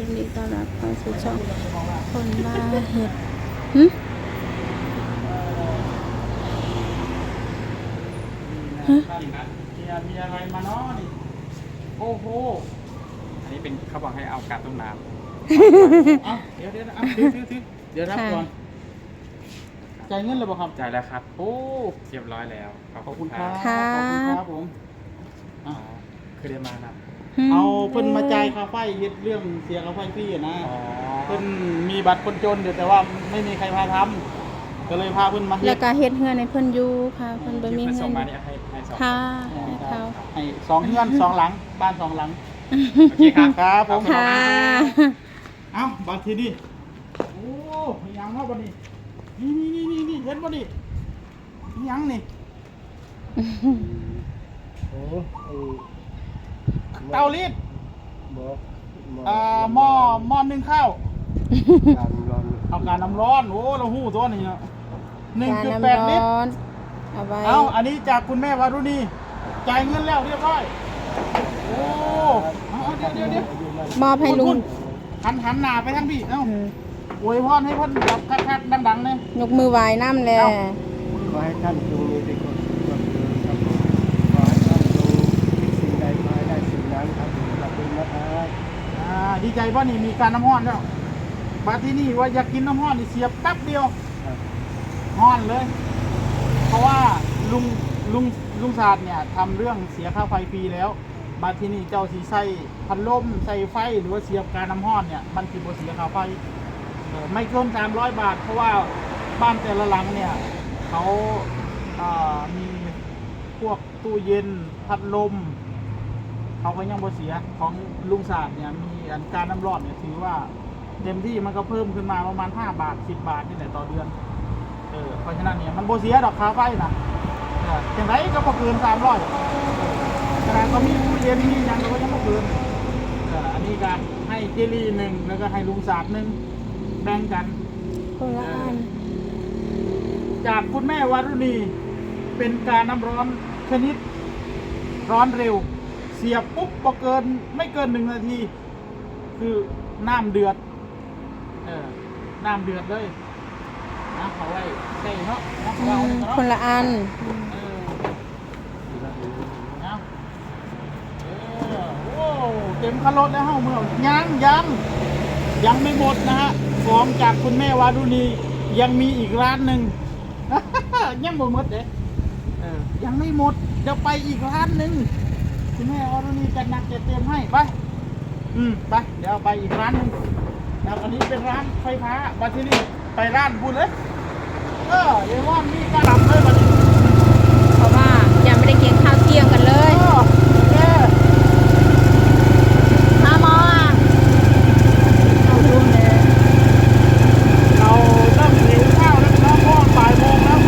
ยินดีต้อนรับเข้าสู่ช่องคนมาเห็ดหึฮะมีมีอะไรมาเนาะนี่โอ้โหอันนี้เป็นเขาบอกให้เอากาต้มน้เอาเดี๋ยวเดี๋ยวเอาถือถือถือเดี๋ยวรับก่อนจ่ายเงินเลยบ่ครับำจ่ายแล้วครับ โอ้เรียบร้อยแล้วขอบขอบคุคุณณคครัรับบขอบคุณครับผมอ๋อคือได้มานะ เอาเพิ่นมาจ่ายค่าไฟเฮ็ดเรื่องเสียค่าไฟฟรีอะนะอ๋อเพิ่นมีบัตรคนจนอยู่แต่ว่าไม่มีใครพาทำก็เลยพาเพิ่นมาเฮ็แล้วดก็เฮ็ดเฮือนในเพิ่นอยู่ค่ะเพิ่นบ่มีที่เงิส่งนมาเนี่ยให้ให้สองค่ะให้เขา ให้สองเฮือนสองหลัง บ้านสองหลังโอเคครับ ครับผมค่ะ เอ้าบางทีนี่โอ้ยยังเนาะบัดนี้นี่นี่นี่นี่เห็นบ่นี่ยังนี่โอ้ไอ้ เตารีดหมออ่าหม้อหม้อนึ่งข้าวการร้อนเอาการน้ำร้อนโอ้เราหู้ตัวนี้เนาะหนึ่งการจุดน้ำแปดลิตรร้อนเอาไว้เอาอันนี้จากคุณแม่วารุณีจ่ายเงินแล้วเรียบร้อยโอ้เอาเอาเดี๋ยวเดี๋ยวเดี๋ยวมอบให้ลุคุงณหันหันหน้าไปทางพี่เอ้าอืมอวยพรให้เพ่นแบบคักๆดังๆเลยยกมือไหว้น้ำแลเอ้าขอให้ท่านจง ใจป่ะนี่มีการน้ำห้อนแล้วมาที่นี่ว่าอยากกินน้ำห้อนนี่เสียบแป๊บเดียวห้อนเลย เพราะว่าลุงลุงลุงศาสตร์เนี่ยทำเรื่องเสียค่าไฟฟรีแล้ว มาที่นี่เจ้าสีใส่พัดลมใส่ไฟหรือว่าเสียบการน้ำห้อนเนี่ยมันคือบ่เสียค่าไฟไม่เกินสามร้อยบาท เพราะว่าบ้านแต่ละหลังเนี่ยเขาอ่ามีพวกตู้เย็นพัดลม เขาก็ยังบ่เสียของลุงศาสตร์เนี่ยมีอันการน้ำร้อนเนี่ยถือว่าเต็มที่มันก็เพิ่มขึ้นมาประมาณ 5 บาท 10 บาทนี่แหละต่อเดือน เออ เพราะฉะนั้นเนี่ยมันโบเสียดอกค่าไฟนะเออจังไรก็พอเกินสามร้อยขนาดเขามีตู้เย็นมีหยังก็ยังพอเกินเอออันนี้การให้เจลี่หนึ่งแล้วก็ให้ลุงศาสตร์หนึ่งแบ่งกันคนละอันจากคุณแม่วารุณีเป็นการน้ำร้อนชนิดร้อนเร็วเสียบปุ๊บพอเกินไม่เกินหนึ่งนาที คือน้ำเดือด เออน้ำเดือดเลยนะเขาไว้ใส่เนาะนะอืเรามเนาะคนละอัน เออเอาเออโอ้เต็มคันรถแล้วเฮ้าเมื่อยังยังยังไม่หมดนะฮะของจากคุณแม่วารุณียังมีอีกร้านหนึ่งยังไม่หมดเด้เออยังไม่หมดเดี๋ยวไปอีกร้านหนึ่งคุณแมีจะหนักจะเต็มให้ไปอืมไปเดี๋ยวไปอีกร้านหนึงแล้วอันนี้เป็นร้านไฟฟ้ามาที่นี่ไปร้านบุญเลยเออเดี๋ยวว่ามีการดับเลยมาเพราะว่ายังไม่ได้กินข้าวเที่ยงกันเลย อโอเค มาหมออะเอาดูเลย เราเริ่มหิวข้าวแล้วนะเพราะว่าบ่ายโมงแล้ว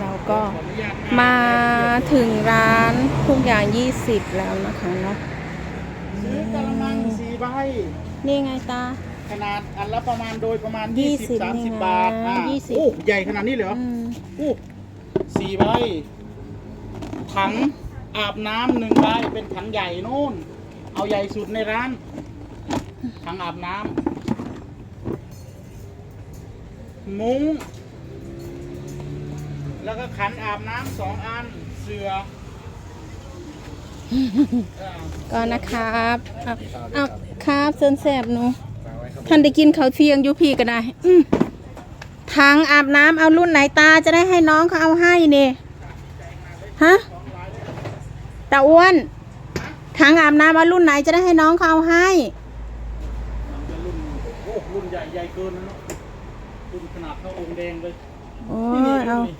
เราก็ ขออนุญาต มา ถึงร้านทุกอย่าง 20 แล้วนะคะเนาะซื้อกะละมังสี่ใบนี่ไงตา ขนาดอันละประมาณโดยประมาณยี่20สิบ30นี่ไงบาทอะยี่สิบ โอ้ใหญ่ขนาดนี้เลยเหรออืมอู้สี่ใบถังอาบน้ำหนึ่งใบเป็นถังใหญ่นู่น เอาใหญ่สุดในร้าน ถังอาบน้ำมุ้ง แล้วก็ขันอาบน้ำสองอัน เสืออ่าก็นะครับเอาเอาครับเซินแสบหนูท่านได้กินข้าวเที่ยงอยู่พี่ก็ได้อืมทางอาบน้ำเอารุ่นไหนตาจะได้ให้น้องเขาเอาให้นี่ฮะตาอ้วนทางอาบน้ำเอารุ่นไหนจะได้ให้น้องเขาเอาให้มันจะรุ่นโอ้รุ่นใหญ่ใหญ่เกินนะเนาะรุ่นขนาดเท่าองค์แดงเลยโอ้นี่ยเอารุ่นนี้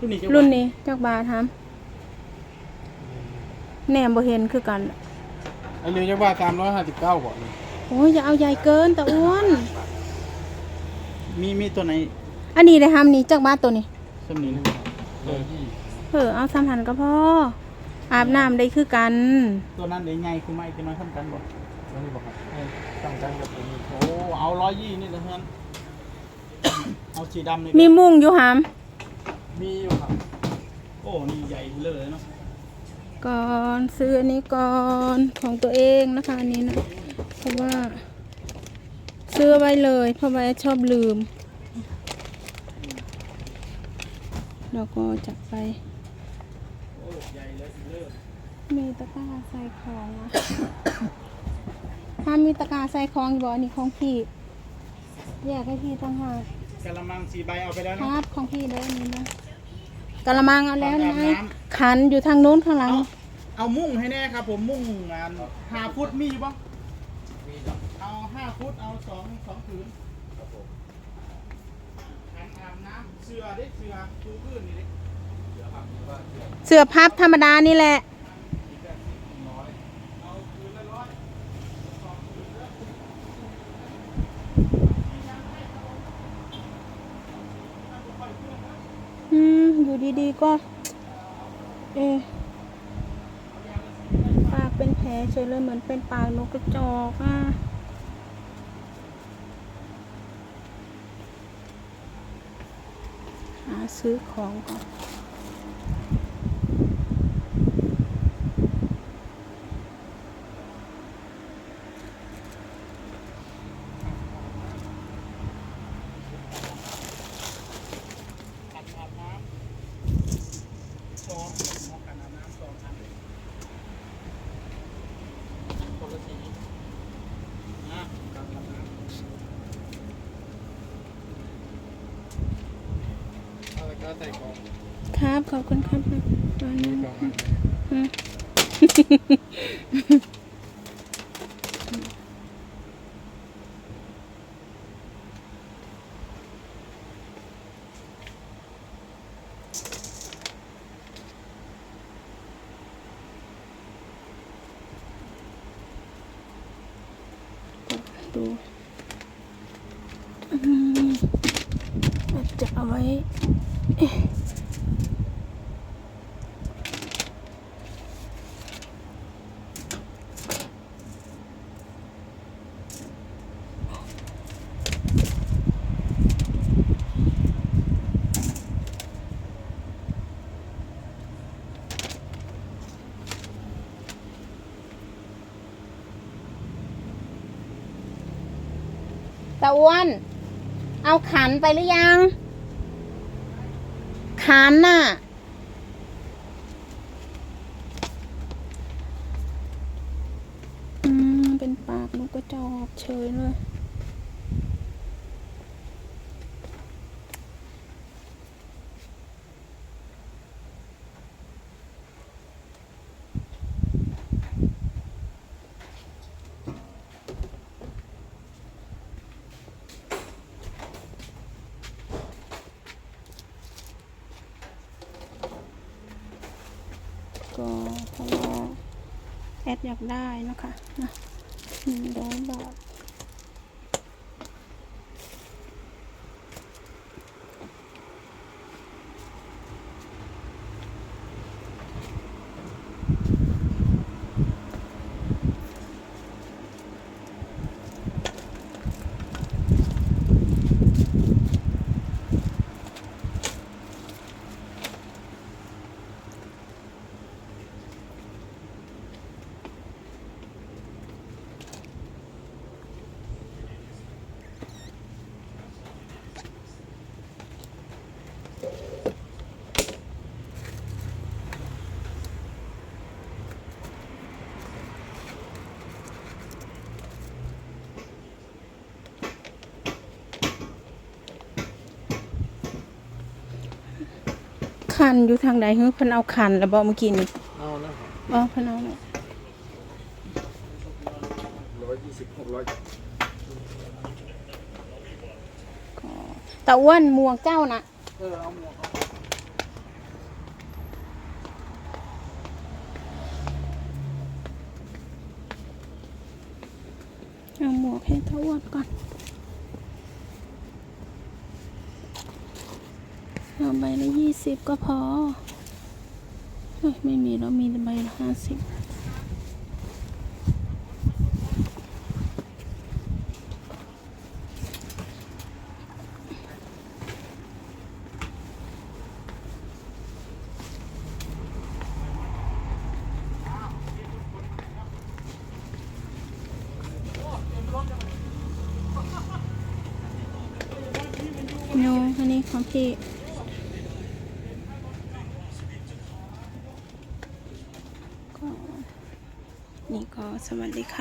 จะรุ่นนี้จักบาททำแหนมบ่เห็นคือกันไอเรือจะว่าสามร้อยห้าสิบเก้าก่อนโอ้ยอย่าเอาใหญ่เกินตาอ้วนมีมีตัวไหนอันนี้ได้ทำนี่จักบาทตัวนี้สำนีนะเออเออเอาสามพันก็พออาบน้ำได้คือกัน ตัวนั้นเดี๋ยวใหญ่คือไม่จะน้อยเท่ากันบ่แล้วนี่บอกครับต้องการกับผมโอ้เอาร้อยยี่นี่เลยเพื่อนเอาสีดำนี่มีมุ้งอยู่หาม มีอยู่ครับ โอ้นี่ใหญ่เลยเนาะก่อนซื้ออันนี้ก่อนของตัวเองนะคะอันนี้นะเพราะว่าซื้อไว้เลย เพราะว่าชอบลืมแล้วก็จะไปโอ้ใหญ่เลยสีเลยมีตะกร้าใส่ของนะถ้ามีตะกร้าใส่ของอยู่บ่อันนี้ของพี่แยกให้พี่ต้องหากกะละมังสีใบเอาไปแล้วคเนาะ รับของพี่เลยอันนี้นะ กะละมังเอาแล้วของนะอาบน้ำขันอยู่ทางนู้นข้างหลังเอาเอามุ้งให้แน่ครับ ผมมุ้งงานห้าฟุตมีอยู่ปะเอาห้าฟุตเอาสองสองผืนขันอาบน้ำเสือเด็กเสือปูพื้นนี่เด็กเสื้อพับธรรมดานี่แหละ เอาผืนละร้อย อืมอยู่ ดีๆ ก็ เอะปากเป็นแผลเฉยเลยเหมือนเป็นปากนกกระจอกอะหาซื้อของก่อนอาบน้ำสองหมอขันอาบน้ำสองอันคนละสีนะขันอาบน้ำเอาตะกร้าใส่กล่อง ครับ ขอบคุณครับตอนนั้นกล่องอันอืมดูอืม จะเอาไว้ตะอ้วน เอาขันไปหรือยัง ขันน่ะอืมเป็นปากนกกระจอกเฉยเลย ก็เพราะว่า แอดอยากได้นะคะนะหนึ่งร้อยบาท คันอยู่ทางใดเฮ้ยเพิ่นเอาคันแล้วบอกเมื่อกี้นี่เอาแล้วครับอ๋อเพิ่นเอาแล้วร้อยยี่สิบหกร้อยก็ตะอ้วนหมวกเจ้าน่ะ เออเอาหมวกเอาเอาหมวกให้ตะอ้วนก่อน เอาใบละยี่สิบก็พอ ไม่มีแล้วมีใบละห้าสิบโยอันนี้ของพี่ ก็สวัสดีค่ะ